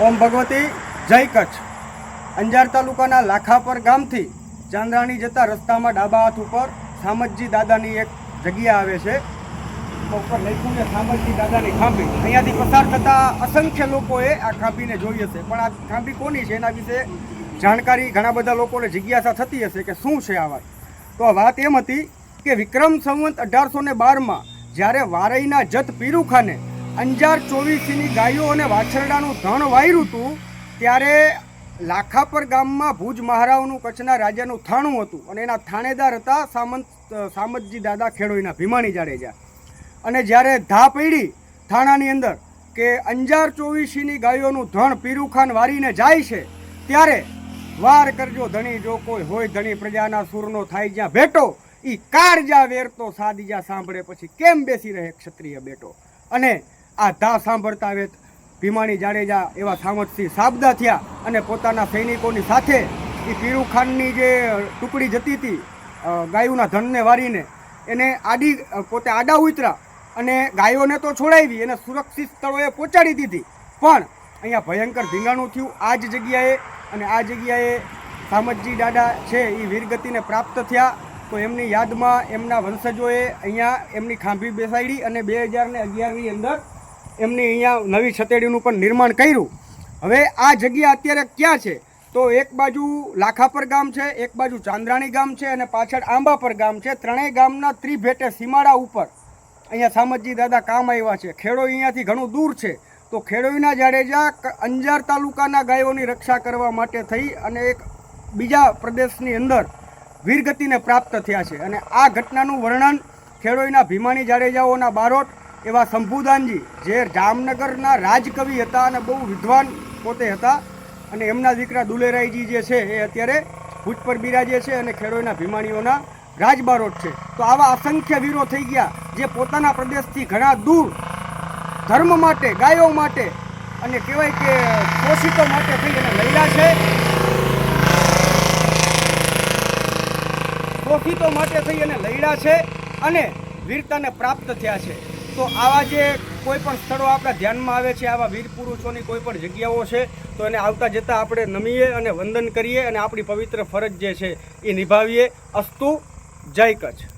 ઓમ ભગવતી, જય કચ્છ. અંજાર તાલુકાના લાખાપર ગામથી ચાંદ્રાણી જતા રસ્તામાં ડાબા હાથ ઉપર સામતજી દાદાની એક જગ્યા આવે છે. ઉપર લખ્યું છે, સામતજી દાદાની ખાંભી. અહીંયાથી પસાર થતા અસંખ્ય લોકોએ આ ખાંભીને જોઈ હશે. પણ આ ખાંભી કોની છે? એના વિશે જાણકારી ઘણા બધા લોકોને જિજ્ઞાસા થતી હશે કે શું છે આ વાત. તો આ વાત એમ હતી કે વિક્રમ સંવંત અઢારસો ને બારમાં જ્યારે વારઈના જત પીરુખાને અંજાર ચોવીસીની ગાયો અને વાછરડાનું ધણ વાયરું હતું, ત્યારે લાખાપર ગામમાં ભુજ મહારાવનું કચ્છના રાજાનું થાણું હતું અને એના થાણેદાર હતા સામંત, સામંતજી દાદા ખેડોઈના ભીમાણી જાડેજા. અને જ્યારે ધા પડી થાણાની અંદર કે અંજાર ચોવીસીની ગાયોનું ધણ પીરુખાન વારીને જાય છે, ત્યારે વાર કરજો ધણી, જો કોઈ હોય ધણી, પ્રજાના સુરનો થાય જ્યાં ભેટો ઈ કાળજા વેરતો સાદીજા સાંભળે પછી કેમ બેસી રહે ક્ષત્રિય બેટો? અને આ ધા સાંભળતા વેત ભીમાણી જાડેજા એવા સામતસિંહ સાબદા થયા અને પોતાના સૈનિકોની સાથે એ પીરુખાનની જે ટુકડી જતી હતી ગાયોના ધનને વારીને, એને આડી પોતે આડા ઉતરા અને ગાયોને તો છોડાવી, એને સુરક્ષિત સ્થળોએ પહોંચાડી દીધી. પણ અહીંયા ભયંકર ધીંગાણું થયું. આ જ જગ્યાએ અને આ જગ્યાએ સામતજી દાદા છે એ વીરગતિને પ્રાપ્ત થયા. તો એમની યાદમાં એમના વંશજોએ અહીંયા એમની ખાંભી બેસાડી અને બે હજાર ને અગિયારની અંદર એમની અહીંયા નવી છતેડીનું પણ નિર્માણ કર્યું. હવે આ જગ્યા અત્યારે ક્યાં છે? તો એક બાજુ લાખાપર ગામ છે, એક બાજુ ચાંદ્રાણી ગામ છે અને પાછળ આંબાપર ગામ છે. ત્રણેય ગામના ત્રિભેટે સીમાડા ઉપર. અહીંયા સામતજી દાદા કામ આવ્યા છે. ખેડો અહીંયાથી ઘણું દૂર છે. તો ખેડોઈના જાડેજા અંજાર તાલુકાના ગાયોની રક્ષા કરવા માટે થઈ અને એક બીજા પ્રદેશની અંદર વીરગતિને પ્રાપ્ત થયા છે. અને આ ઘટનાનું વર્ણન ખેડોઈના ભીમાણી જાડેજાઓના બારોટ એવા શંભુદાનજી, જે જામનગરના રાજકવિ હતા અને બહુ વિદ્વાન પોતે હતા, અને એમના દીકરા દુલેરાયજી જે છે, એ અત્યારે ભૂજ પર બિરાજે છે અને ખેડોઈના ભીમાણીઓના રાજબારોટ છે. તો આવા અસંખ્ય વીરો થઈ ગયા, જે પોતાના પ્રદેશથી ઘણા દૂર, ધર્મ માટે, ગાયો માટે, અને કહેવાય કે શોષિતો માટે થઈ અને લડ્યા છે. શોષિતો માટે થઈ અને લડ્યા છે અને વીરતાને પ્રાપ્ત થયા છે. તો આવા જે કોઈ પણ સ્થળો આપણા ધ્યાનમાં આવે છે, આવા વીર પુરુષોની કોઈ પણ જગ્યાઓ છે, તો એને આવતા જતાં આપણે નમીએ અને વંદન કરીએ અને આપણી પવિત્ર ફરજ જે છે એ નિભાવીએ. અસ્તુ, જય કચ્છ.